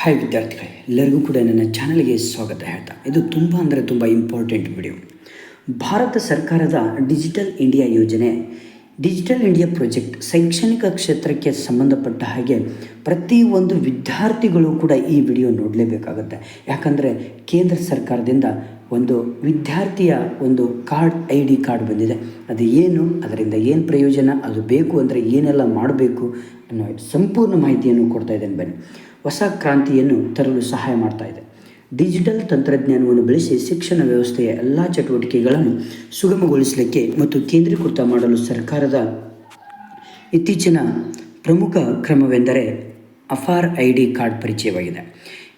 Hi ವಿದ್ಯಾರ್ಥಿಗಳೇ, ಎಲ್ಲರಿಗೂ ಕೂಡ ನನ್ನ ಚಾನಲ್ಗೆ ಸ್ವಾಗತ ಹೇಳ್ತಾ. ಇದು ತುಂಬ ಅಂದರೆ ತುಂಬ ಇಂಪಾರ್ಟೆಂಟ್ ವಿಡಿಯೋ ಭಾರತ ಸರ್ಕಾರದ ಡಿಜಿಟಲ್ ಇಂಡಿಯಾ ಯೋಜನೆ, ಡಿಜಿಟಲ್ ಇಂಡಿಯಾ ಪ್ರಾಜೆಕ್ಟ್ ಶೈಕ್ಷಣಿಕ ಕ್ಷೇತ್ರಕ್ಕೆ ಸಂಬಂಧಪಟ್ಟ ಹಾಗೆ ಪ್ರತಿಯೊಂದು ವಿದ್ಯಾರ್ಥಿಗಳು ಕೂಡ ಈ ವಿಡಿಯೋ ನೋಡಲೇಬೇಕಾಗುತ್ತೆ. ಯಾಕಂದರೆ ಕೇಂದ್ರ ಸರ್ಕಾರದಿಂದ ಒಂದು ವಿದ್ಯಾರ್ಥಿಯ ಒಂದು ಕಾರ್ಡ್ ಐ ಡಿ ಕಾರ್ಡ್ ಬಂದಿದೆ. ಅದು ಏನು, ಅದರಿಂದ ಏನು ಪ್ರಯೋಜನ, ಅದು ಬೇಕು ಅಂದರೆ ಏನೆಲ್ಲ ಮಾಡಬೇಕು ಅನ್ನೋ ಸಂಪೂರ್ಣ ಮಾಹಿತಿಯನ್ನು ಕೊಡ್ತಾ ಇದ್ದೇನೆ ಬನ್ನಿ. ಹೊಸ ಕ್ರಾಂತಿಯನ್ನು ತರಲು ಸಹಾಯ ಮಾಡ್ತಾ ಇದೆ. ಡಿಜಿಟಲ್ ತಂತ್ರಜ್ಞಾನವನ್ನು ಬಳಸಿ ಶಿಕ್ಷಣ ವ್ಯವಸ್ಥೆಯ ಎಲ್ಲ ಚಟುವಟಿಕೆಗಳನ್ನು ಸುಗಮಗೊಳಿಸಲಿಕ್ಕೆ ಮತ್ತು ಕೇಂದ್ರೀಕೃತ ಮಾಡಲು ಸರ್ಕಾರದ ಇತ್ತೀಚಿನ ಪ್ರಮುಖ ಕ್ರಮವೆಂದರೆ ಅಫಾರ್ ಐ ಡಿ ಕಾರ್ಡ್ ಪರಿಚಯವಾಗಿದೆ.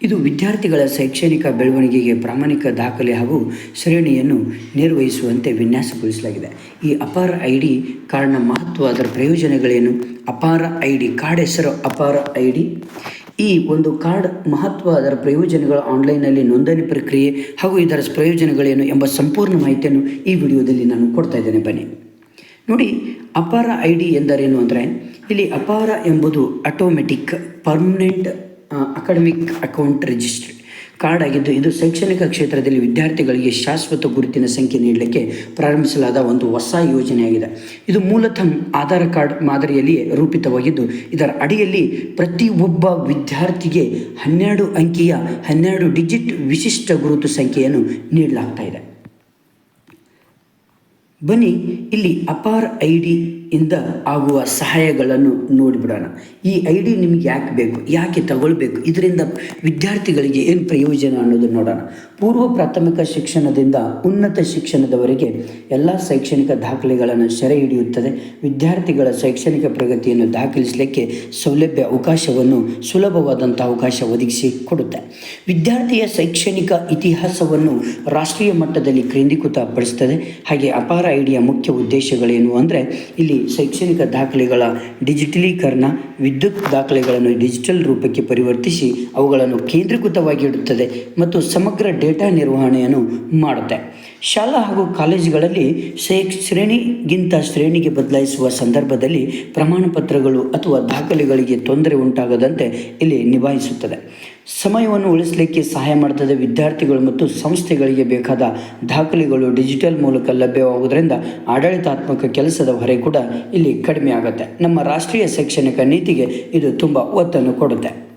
ಇದು ವಿದ್ಯಾರ್ಥಿಗಳ ಶೈಕ್ಷಣಿಕ ಬೆಳವಣಿಗೆಗೆ ಪ್ರಾಮಾಣಿಕ ದಾಖಲೆ ಹಾಗೂ ಶ್ರೇಣಿಯನ್ನು ನಿರ್ವಹಿಸುವಂತೆ ವಿನ್ಯಾಸಗೊಳಿಸಲಾಗಿದೆ. ಈ ಅಪಾರ ಐ ಡಿ ಕಾರ್ಡ್ನ ಮಹತ್ವ ಅದರ ಪ್ರಯೋಜನಗಳೇನು? ಅಪಾರ ಐ ಡಿ ಕಾರ್ಡ್ ಹೆಸರು ಅಪಾರ ಐ ಡಿ ಈ ಒಂದು ಕಾರ್ಡ್ ಮಹತ್ವ ಅದರ ಪ್ರಯೋಜನಗಳು ಆನ್ಲೈನ್ನಲ್ಲಿ ನೋಂದಣಿ ಪ್ರಕ್ರಿಯೆ ಹಾಗೂ ಇದರ ಪ್ರಯೋಜನಗಳೇನು ಎಂಬ ಸಂಪೂರ್ಣ ಮಾಹಿತಿಯನ್ನು ಈ ವಿಡಿಯೋದಲ್ಲಿ ನಾನು ಕೊಡ್ತಾ ಇದ್ದೇನೆ. ಬನ್ನಿ. ನೋಡಿ, ಅಪಾರ ಐ ಡಿ ಎಂದರೇನು ಅಂದರೆ, ಇಲ್ಲಿ ಅಪಾರ ಎಂಬುದು automatic permanent academic account registry card ಆಗಿದ್ದು ಇದು ಶೈಕ್ಷಣಿಕ ಕ್ಷೇತ್ರದಲ್ಲಿ ವಿದ್ಯಾರ್ಥಿಗಳಿಗೆ ಶಾಶ್ವತ ಗುರುತಿನ ಸಂಖ್ಯೆ ನೀಡಲಿಕ್ಕೆ ಪ್ರಾರಂಭಿಸಲಾದ ಒಂದು ಹೊಸ ಯೋಜನೆಯಾಗಿದೆ. ಇದು ಮೂಲತಃ ಆಧಾರ್ ಕಾರ್ಡ್ ಮಾದರಿಯಲ್ಲಿಯೇ ರೂಪಿತವಾಗಿದ್ದು, ಇದರ ಅಡಿಯಲ್ಲಿ ಪ್ರತಿಯೊಬ್ಬ ವಿದ್ಯಾರ್ಥಿಗೆ ಹನ್ನೆರಡು ಅಂಕಿಯ ಹನ್ನೆರಡು ಡಿಜಿಟ್ ವಿಶಿಷ್ಟ ಗುರುತು ಸಂಖ್ಯೆಯನ್ನು ನೀಡಲಾಗ್ತಾ ಬನ್ನಿ, ಇಲ್ಲಿ ಅಪಾರ್ ಐ ಡಿ ಇಂದ ಆಗುವ ಸಹಾಯಗಳನ್ನು ನೋಡಿಬಿಡೋಣ. ಈ ಐ ಡಿ ನಿಮಗೆ ಯಾಕೆ ಬೇಕು? ಯಾಕೆ ತಗೊಳ್ಬೇಕು? ಇದರಿಂದ ವಿದ್ಯಾರ್ಥಿಗಳಿಗೆ ಏನು ಪ್ರಯೋಜನ ಅನ್ನೋದನ್ನು ನೋಡೋಣ. ಪೂರ್ವ ಪ್ರಾಥಮಿಕ ಶಿಕ್ಷಣದಿಂದ ಉನ್ನತ ಶಿಕ್ಷಣದವರೆಗೆ ಎಲ್ಲ ಶೈಕ್ಷಣಿಕ ದಾಖಲೆಗಳನ್ನು ಸೆರೆ ಹಿಡಿಯುತ್ತದೆ. ವಿದ್ಯಾರ್ಥಿಗಳ ಶೈಕ್ಷಣಿಕ ಪ್ರಗತಿಯನ್ನು ದಾಖಲಿಸಲಿಕ್ಕೆ ಸೌಲಭ್ಯ ಅವಕಾಶವನ್ನು ಸುಲಭವಾದಂಥ ಅವಕಾಶ ಒದಗಿಸಿ ಕೊಡುತ್ತೆ. ವಿದ್ಯಾರ್ಥಿಯ ಶೈಕ್ಷಣಿಕ ಇತಿಹಾಸವನ್ನು ರಾಷ್ಟ್ರೀಯ ಮಟ್ಟದಲ್ಲಿ ಕೇಂದ್ರೀಕೃತಪಡಿಸುತ್ತದೆ ಹಾಗೆ ಅಪಾರ ಐಡಿಯ ಮುಖ್ಯ ಉದ್ದೇಶಗಳೇನು ಅಂದರೆ ಇಲ್ಲಿ ಶೈಕ್ಷಣಿಕ ದಾಖಲೆಗಳ ಡಿಜಿಟಲೀಕರಣ, ವಿದ್ಯುತ್ ದಾಖಲೆಗಳನ್ನು ಡಿಜಿಟಲ್ ರೂಪಕ್ಕೆ ಪರಿವರ್ತಿಸಿ ಅವುಗಳನ್ನು ಕೇಂದ್ರೀಕೃತವಾಗಿ ಇಡುತ್ತದೆ ಮತ್ತು ಸಮಗ್ರ ಡೇಟಾ ನಿರ್ವಹಣೆಯನ್ನು ಮಾಡುತ್ತೆ. ಶಾಲಾ ಹಾಗೂ ಕಾಲೇಜುಗಳಲ್ಲಿ ಶೈಕ್ ಶ್ರೇಣಿಗಿಂತ ಶ್ರೇಣಿಗೆ ಬದಲಾಯಿಸುವ ಸಂದರ್ಭದಲ್ಲಿ ಪ್ರಮಾಣಪತ್ರಗಳು ಅಥವಾ ದಾಖಲೆಗಳಿಗೆ ತೊಂದರೆ ಉಂಟಾಗದಂತೆ ಇಲ್ಲಿ ನಿಭಾಯಿಸುತ್ತದೆ. ಸಮಯವನ್ನು ಉಳಿಸಲಿಕ್ಕೆ ಸಹಾಯ ಮಾಡುತ್ತದೆ ವಿದ್ಯಾರ್ಥಿಗಳು ಮತ್ತು ಸಂಸ್ಥೆಗಳಿಗೆ ಬೇಕಾದ ದಾಖಲೆಗಳು ಡಿಜಿಟಲ್ ಮೂಲಕ ಲಭ್ಯವಾಗುವುದರಿಂದ ಆಡಳಿತಾತ್ಮಕ ಕೆಲಸದ ಹೊರೆ ಕೂಡ ಇಲ್ಲಿ ಕಡಿಮೆ ನಮ್ಮ ರಾಷ್ಟ್ರೀಯ ಶೈಕ್ಷಣಿಕ ನೀತಿಗೆ ಇದು ತುಂಬ ಒತ್ತನ್ನು ಕೊಡುತ್ತೆ.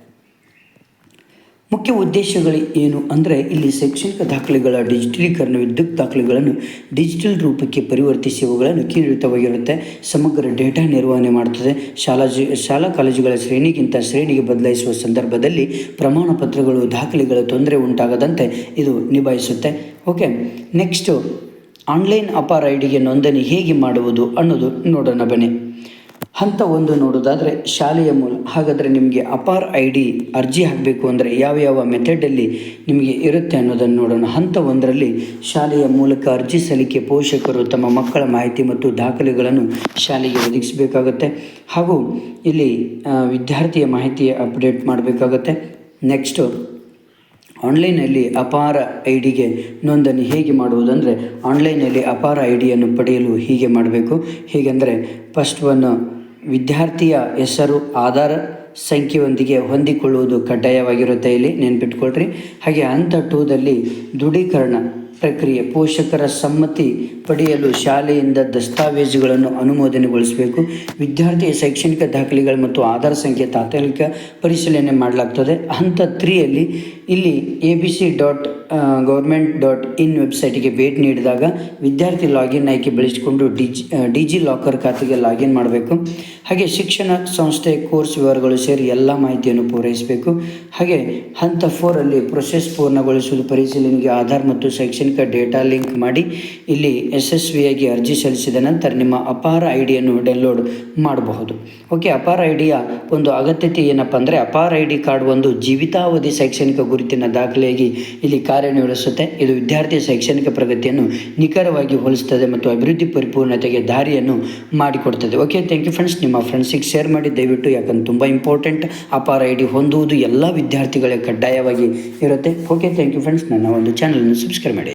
ಮುಖ್ಯ ಉದ್ದೇಶಗಳು ಏನು ಅಂದರೆ ಇಲ್ಲಿ ಶೈಕ್ಷಣಿಕ ದಾಖಲೆಗಳ ಡಿಜಿಟಲೀಕರಣ, ವಿದ್ಯುತ್ ದಾಖಲೆಗಳನ್ನು ಡಿಜಿಟಲ್ ರೂಪಕ್ಕೆ ಪರಿವರ್ತಿಸಿ ಅವುಗಳನ್ನು ಕೇಂದ್ರಿತವಾಗಿರುತ್ತೆ ಸಮಗ್ರ ಡೇಟಾ ನಿರ್ವಹಣೆ ಮಾಡುತ್ತದೆ. ಶಾಲಾ ಶಾಲಾ ಕಾಲೇಜುಗಳ ಶ್ರೇಣಿಗಿಂತ ಶ್ರೇಣಿಗೆ ಬದಲಾಯಿಸುವ ಸಂದರ್ಭದಲ್ಲಿ ಪ್ರಮಾಣ ಪತ್ರಗಳು, ದಾಖಲೆಗಳ ತೊಂದರೆ ಉಂಟಾಗದಂತೆ ಇದು ನಿಭಾಯಿಸುತ್ತೆ. ಓಕೆ, ನೆಕ್ಸ್ಟು, ಆನ್ಲೈನ್ ಅಪಾರ ಐಡಿಗೆ ಡಿಗೆ ನೋಂದಣಿ ಹೇಗೆ ಮಾಡುವುದು ಅನ್ನೋದು ನೋಡೋಣ ಬನ್ನಿ. ಹಂತ ಒಂದು ನೋಡೋದಾದರೆ ಶಾಲೆಯ ಮೂಲ ಹಾಗಾದರೆ ನಿಮಗೆ ಅಪಾರ್ ಐ ಡಿ ಅರ್ಜಿ ಹಾಕಬೇಕು ಅಂದರೆ ಯಾವ ಯಾವ ಮೆಥಡಲ್ಲಿ ನಿಮಗೆ ಇರುತ್ತೆ ಅನ್ನೋದನ್ನು ನೋಡೋಣ. ಹಂತ ಒಂದರಲ್ಲಿ ಶಾಲೆಯ ಮೂಲಕ ಅರ್ಜಿ ಸಲ್ಲಿಕೆ ಪೋಷಕರು ತಮ್ಮ ಮಕ್ಕಳ ಮಾಹಿತಿ ಮತ್ತು ದಾಖಲೆಗಳನ್ನು ಶಾಲೆಗೆ ಒದಗಿಸಬೇಕಾಗತ್ತೆ. ಹಾಗೂ ಇಲ್ಲಿ ವಿದ್ಯಾರ್ಥಿಯ ಮಾಹಿತಿ ಅಪ್ಡೇಟ್ ಮಾಡಬೇಕಾಗತ್ತೆ. ನೆಕ್ಸ್ಟು ಆನ್ಲೈನಲ್ಲಿ ಅಪಾರ ಐ ಡಿಗೆ ನೋಂದಣಿ ಹೇಗೆ ಮಾಡುವುದಂದರೆ ಆನ್ಲೈನಲ್ಲಿ ಅಪಾರ ಐ ಡಿಯನ್ನು ಪಡೆಯಲು ಹೀಗೆ ಮಾಡಬೇಕು. ಹೇಗೆಂದರೆ, ಫಸ್ಟ್ ಒನ್ ವಿದ್ಯಾರ್ಥಿಯ ಹೆಸರು, ಆಧಾರ್ ಸಂಖ್ಯೆಯೊಂದಿಗೆ ಹೊಂದಿಕೊಳ್ಳುವುದು ಕಡ್ಡಾಯವಾಗಿರುತ್ತೆ ಇಲ್ಲಿ. ನೆನ್ಪಿಟ್ಕೊಳ್ರಿ. ಹಾಗೆ ಹಂತ ಟೂದಲ್ಲಿ ದೃಢೀಕರಣ ಪ್ರಕ್ರಿಯೆ, ಪೋಷಕರ ಸಮ್ಮತಿ ಪಡೆಯಲು ಶಾಲೆಯಿಂದ ದಸ್ತಾವೇಜುಗಳನ್ನು ಅನುಮೋದನೆಗೊಳಿಸಬೇಕು. ವಿದ್ಯಾರ್ಥಿಯ ಶೈಕ್ಷಣಿಕ ದಾಖಲೆಗಳು ಮತ್ತು ಆಧಾರ್ ಸಂಖ್ಯೆ ತಾತ್ಕಾಲಿಕ ಪರಿಶೀಲನೆ ಮಾಡಲಾಗ್ತದೆ. ಹಂತ ತ್ರೀಯಲ್ಲಿ ಇಲ್ಲಿ A B C dot government dot in ವೆಬ್ಸೈಟಿಗೆ ಭೇಟಿ ನೀಡಿದಾಗ ವಿದ್ಯಾರ್ಥಿ ಲಾಗಿನ್ ಆಯ್ಕೆ ಬೆಳೆಸಿಕೊಂಡು ಡಿಜಿ ಡಿಜಿ ಲಾಕರ್ ಖಾತೆಗೆ ಲಾಗಿನ್ ಮಾಡಬೇಕು. ಹಾಗೆ ಶಿಕ್ಷಣ ಸಂಸ್ಥೆ ಕೋರ್ಸ್ ವಿವರಗಳು ಸೇರಿ ಎಲ್ಲ ಮಾಹಿತಿಯನ್ನು ಪೂರೈಸಬೇಕು. ಹಾಗೆ ಹಂತ ಫೋರಲ್ಲಿ ಪ್ರೊಸೆಸ್ ಪೂರ್ಣಗೊಳಿಸುವುದು, ಪರಿಶೀಲನೆಗೆ ಆಧಾರ್ ಮತ್ತು ಶೈಕ್ಷಣಿಕ ಡೇಟಾ ಲಿಂಕ್ ಮಾಡಿ, ಇಲ್ಲಿ ಯಶಸ್ವಿಯಾಗಿ ಅರ್ಜಿ ಸಲ್ಲಿಸಿದ ನಂತರ ನಿಮ್ಮ ಅಪಾರ ಐ ಡೌನ್ಲೋಡ್ ಮಾಡಬಹುದು. ಓಕೆ ಅಪಾರ ಐ ಡಿಯ ಒಂದು ಅಗತ್ಯತೆ ಏನಪ್ಪ ಅಂದರೆ ಅಪಾರ ಐ ಡಿ ಕಾರ್ಡ್ ಒಂದು ಜೀವಿತಾವಧಿ ಶೈಕ್ಷಣಿಕ ಗುರುತಿನ ದಾಖಲೆಯಾಗಿ ಇಲ್ಲಿ ಕಾರ್ಯನಿರ್ವಹಿಸುತ್ತೆ ಇದು ವಿದ್ಯಾರ್ಥಿಯ ಶೈಕ್ಷಣಿಕ ಪ್ರಗತಿಯನ್ನು ನಿಖರವಾಗಿ ಹೋಲಿಸುತ್ತದೆ ಮತ್ತು ಅಭಿವೃದ್ಧಿ ಪರಿಪೂರ್ಣತೆಗೆ ದಾರಿಯನ್ನು ಮಾಡಿಕೊಡ್ತದೆ. ಓಕೆ ಥ್ಯಾಂಕ್ ಯು ಫ್ರೆಂಡ್ಸ್ ನಿಮ್ಮ ಫ್ರೆಂಡ್ಸಿಗೆ ಶೇರ್ ಮಾಡಿ. ದಯವಿಟ್ಟು ಯಾಕಂದ್ರೆ ತುಂಬ ಇಂಪಾರ್ಟೆಂಟ್ ಅಪಾರ ಐ ಡಿ ಹೊಂದುವುದು ಎಲ್ಲ ವಿದ್ಯಾರ್ಥಿಗಳಿಗೆ ಕಡ್ಡಾಯವಾಗಿ ಇರುತ್ತೆ. ಓಕೆ ಥ್ಯಾಂಕ್ ಯು ಫ್ರೆಂಡ್ಸ್ ನನ್ನ ಒಂದು ಚಾನಲನ್ನು ಸಬ್ಸ್ಕ್ರೈಬ್ ಮಾಡಿ.